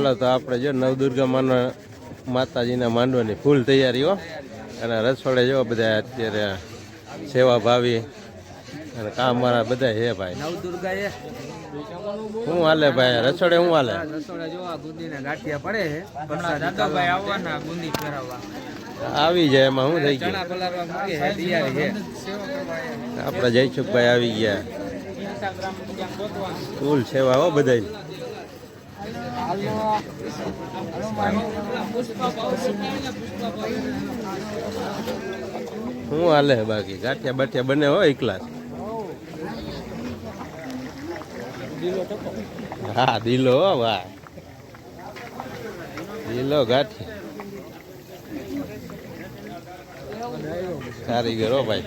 ચાલો તો આપણે જો નવદુર્ગા માના માતાજીના માંડવાની ફૂલ તૈયારી હો. અને રસોડે જો બધા અત્યારે સેવા ભાવી અને કામ મારા બધા છે ભાઈ. નવદુર્ગા એ. શું હાલે ભાઈ? રસોડે શું હાલે? રસોડા જોવા ગુંદીને ગાંઠિયા પડે છે. આવવાના ગુંદી ફેરવવા. આવી જાય એમાં શું થઈ ગયું. આપણા જયસુખભાઈ આવી ગયા. ફૂલ સેવા હો બધાય. શું હાલે બાકી? ગાંઠિયા બાઠિયા બને હો એકલા? હા, દિલો વાહ. દિલો ગાંઠિયા. કારીગર હો ભાઈ.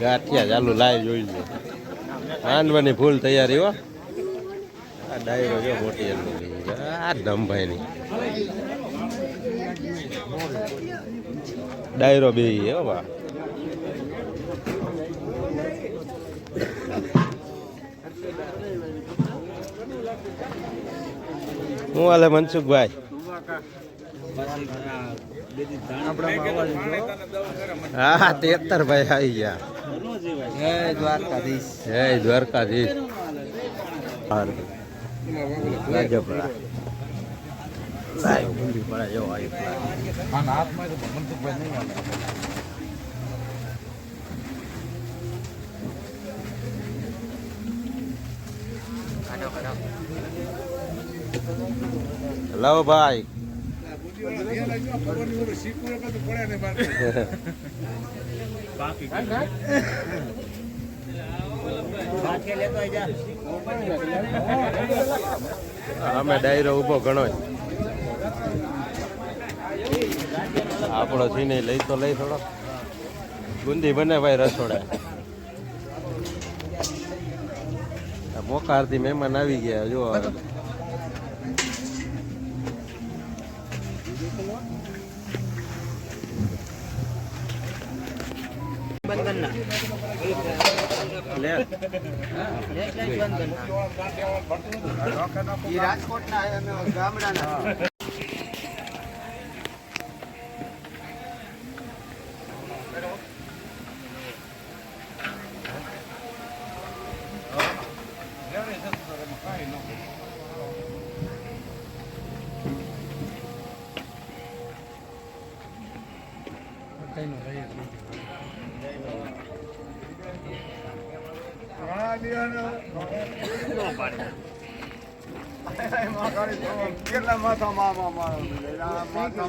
ગાંઠિયા ચાલુ લાઈવ જોઈ લે. માંડવાની ફૂલ તૈયારી હો. ડાયરો મોટી એમની આ ડાયરો બે હો બા. હું હાલે મનસુખભાઈ? હા તેતર ભાઈ આવી ગયા. જય દ્વારકાધીશ. જય દ્વારકાધીશ. લાઈવ બુંદી પડે જો આવી લાવો ભાઈ અમે ડાયરો ઊભો ઘણો આપણો છીને લઈ તો લઈ થોડો. બુંદી બને ભાઈ રસોડા. મોકારથી મહેમાન આવી ગયા જો લે રાજકોટના ગામડાના કેટલા માથા મામા માથા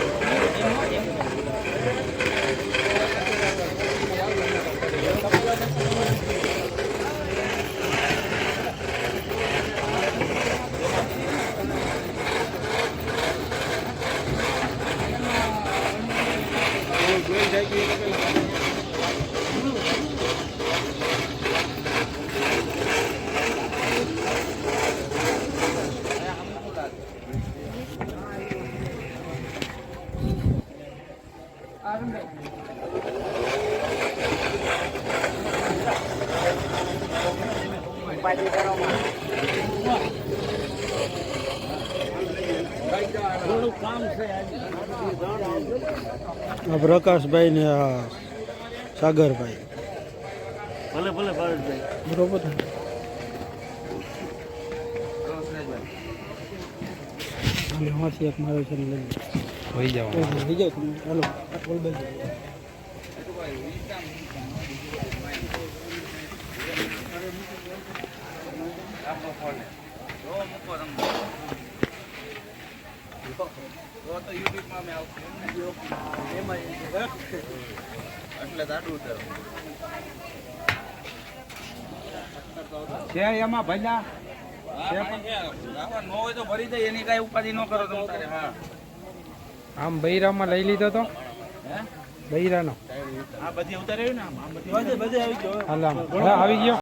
પ્રકાશભાઈ ને આ સાગરભાઈ. ભલે ભલે ભારતભાઈ. બરોબર આમાંથી એક મારો છે લઈ હોઈ જાવ. લઈ જાઓ તમે હાલો આ બોલ. છે એમાં ભજા નો હોય તો ભરી દે એની કઈ ઉપાધિ ન કરો તમે તારે હા આમ બૈરામાં લઈ લીધો તો? બૈરાનો. બધે બધે આવી ગયો. હાલ આમ. હા, આવી ગયો?